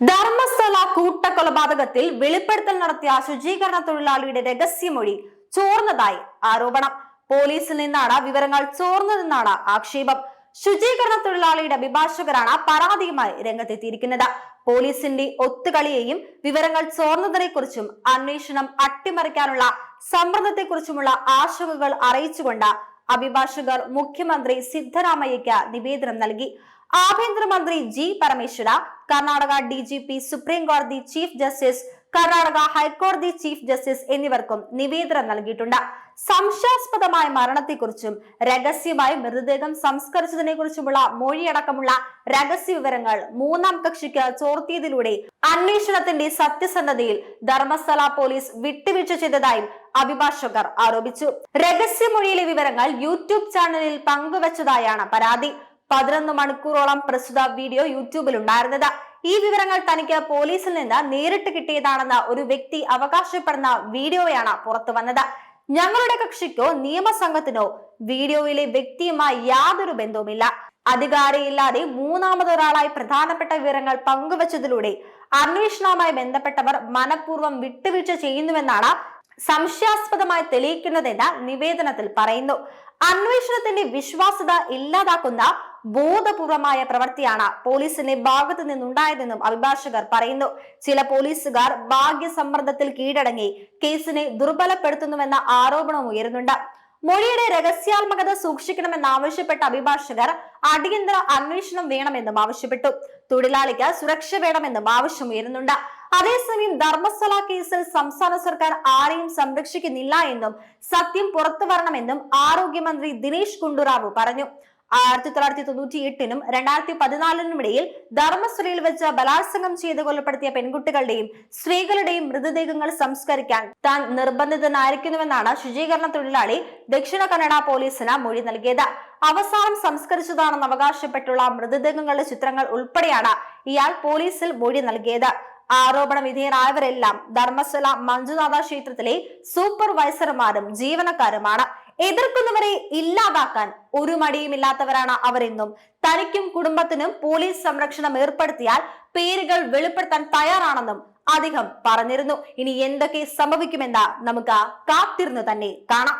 ധർമ്മസ്ഥല കൂട്ടക്കൊലപാതകത്തിൽ വെളിപ്പെടുത്തൽ നടത്തിയ ശുചീകരണ തൊഴിലാളിയുടെ രഹസ്യമൊഴി ചോർന്നതായി ആരോപണം. പോലീസിൽ നിന്നാണ് വിവരങ്ങൾ ചോർന്നതെന്നാണ് ആക്ഷേപം. ശുചീകരണ തൊഴിലാളിയുടെ അഭിഭാഷകരാണ് പരാതിയുമായി രംഗത്തെത്തിയിരിക്കുന്നത്. പോലീസിന്റെ ഒത്തുകളിയെയും വിവരങ്ങൾ ചോർന്നതിനെ കുറിച്ചും അന്വേഷണം അട്ടിമറിക്കാനുള്ള സമ്മർദ്ദത്തെക്കുറിച്ചുമുള്ള ആശങ്കകൾ അറിയിച്ചുകൊണ്ട് അഭിഭാഷകർ മുഖ്യമന്ത്രി സിദ്ധരാമയ്യയ്ക്ക് നിവേദനം നൽകി. ആഭ്യന്തരമന്ത്രി G Parameshwara Karnataka D G P supreme കോടതി ചീഫ് ജസ്റ്റിസ് കർണാടക ഹൈക്കോടതി ചീഫ് ജസ്റ്റിസ് എന്നിവർക്കും നിവേദനം നൽകിയിട്ടുണ്ട്. സംശയാസ്പദമായ മരണത്തെക്കുറിച്ചും രഹസ്യമായി മൃതദേഹം സംസ്കരിച്ചതിനെ കുറിച്ചുമുള്ള മൊഴിയടക്കമുള്ള രഹസ്യ വിവരങ്ങൾ മൂന്നാം കക്ഷിക്ക് ചോർത്തിയതിലൂടെ അന്വേഷണത്തിന്റെ സത്യസന്ധതയിൽ ധർമ്മസ്ഥല പോലീസ് വിട്ടുവീഴ്ച ചെയ്തതായും അഭിഭാഷകർ ആരോപിച്ചു. രഹസ്യമൊഴിയിലെ വിവരങ്ങൾ യൂട്യൂബ് ചാനലിൽ പങ്കുവച്ചതായാണ് പരാതി. പതിനൊന്ന് മണിക്കൂറോളം പ്രസ്തുത വീഡിയോ യൂട്യൂബിൽ ഉണ്ടായിരുന്നത് ഈ വിവരങ്ങൾ തനിക്ക് പോലീസിൽ നിന്ന് നേരിട്ട് കിട്ടിയതാണെന്ന് ഒരു വ്യക്തി അവകാശപ്പെടുന്ന വീഡിയോയാണ് പുറത്തു വന്നത്. ഞങ്ങളുടെ കക്ഷിക്കോ നിയമസംഘത്തിനോ വീഡിയോയിലെ വ്യക്തിയുമായി യാതൊരു ബന്ധവുമില്ല. അധികാരിയില്ലാതെ മൂന്നാമതൊരാളായി പ്രധാനപ്പെട്ട വിവരങ്ങൾ പങ്കുവച്ചതിലൂടെ അന്വേഷണവുമായി ബന്ധപ്പെട്ടവർ മനഃപൂർവം വിട്ടുവീഴ്ച ചെയ്യുന്നുവെന്നാണ് സംശയാസ്പദമായി തെളിയിക്കുന്നതെന്ന് നിവേദനത്തിൽ പറയുന്നു. അന്വേഷണത്തിന്റെ വിശ്വാസ്യത ഇല്ലാതാക്കുന്ന ബോധപൂർവമായ പ്രവൃത്തിയാണ് പോലീസിന്റെ ഭാഗത്തു നിന്നുണ്ടായതെന്നും അഭിഭാഷകർ പറയുന്നു. ചില പോലീസുകാർ ഭാഗ്യസമ്മർദ്ദത്തിൽ കീഴടങ്ങി കേസിനെ ദുർബലപ്പെടുത്തുന്നുവെന്ന ആരോപണം ഉയരുന്നുണ്ട്. മൊഴിയുടെ രഹസ്യാത്മകത സൂക്ഷിക്കണമെന്നാവശ്യപ്പെട്ട അഭിഭാഷകർ അടിയന്തര അന്വേഷണം വേണമെന്നും ആവശ്യപ്പെട്ടു. തൊഴിലാളിക്ക് സുരക്ഷ വേണമെന്നും ആവശ്യം ഉയരുന്നുണ്ട്. അതേസമയം ധർമ്മസ്ഥല കേസിൽ സംസ്ഥാന സർക്കാർ ആരെയും സംരക്ഷിക്കുന്നില്ല എന്നും സത്യം പുറത്തു വരണമെന്നും ആരോഗ്യമന്ത്രി ദിനേശ് ഗുണ്ടുറാവു പറഞ്ഞു. ആയിരത്തി തൊള്ളായിരത്തി തൊണ്ണൂറ്റി എട്ടിനും രണ്ടായിരത്തി പതിനാലിനും ഇടയിൽ ധർമ്മസ്ഥലയിൽ വെച്ച് ബലാത്സംഗം ചെയ്ത് കൊലപ്പെടുത്തിയ പെൺകുട്ടികളുടെയും സ്ത്രീകളുടെയും മൃതദേഹങ്ങൾ സംസ്കരിക്കാൻ താൻ നിർബന്ധിതനായിരിക്കുന്നുവെന്നാണ് ശുചീകരണ തൊഴിലാളി ദക്ഷിണ കന്നഡ പോലീസിന് മൊഴി നൽകിയത്. അവസാനം സംസ്കരിച്ചതാണെന്ന് അവകാശപ്പെട്ടുള്ള മൃതദേഹങ്ങളുടെ ചിത്രങ്ങൾ ഉൾപ്പെടെയാണ് ഇയാൾ പോലീസിൽ മൊഴി നൽകിയത്. ആരോപണ വിധേയരായവരെല്ലാം ധർമ്മശല മഞ്ജുനാഥ ക്ഷേത്രത്തിലെ സൂപ്പർവൈസർമാരും ജീവനക്കാരുമാണ്. എതിർക്കുന്നവരെ ഇല്ലാതാക്കാൻ ഒരു മടിയുമില്ലാത്തവരാണ് അവരെന്നും തനിക്കും കുടുംബത്തിനും പോലീസ് സംരക്ഷണം ഏർപ്പെടുത്തിയാൽ പേരുകൾ വെളിപ്പെടുത്താൻ തയ്യാറാണെന്നും അദ്ദേഹം പറഞ്ഞിരുന്നു. ഇനി എന്തൊക്കെ സംഭവിക്കുമെന്ന് നമുക്ക് കാത്തിരുന്നു തന്നെ കാണാം.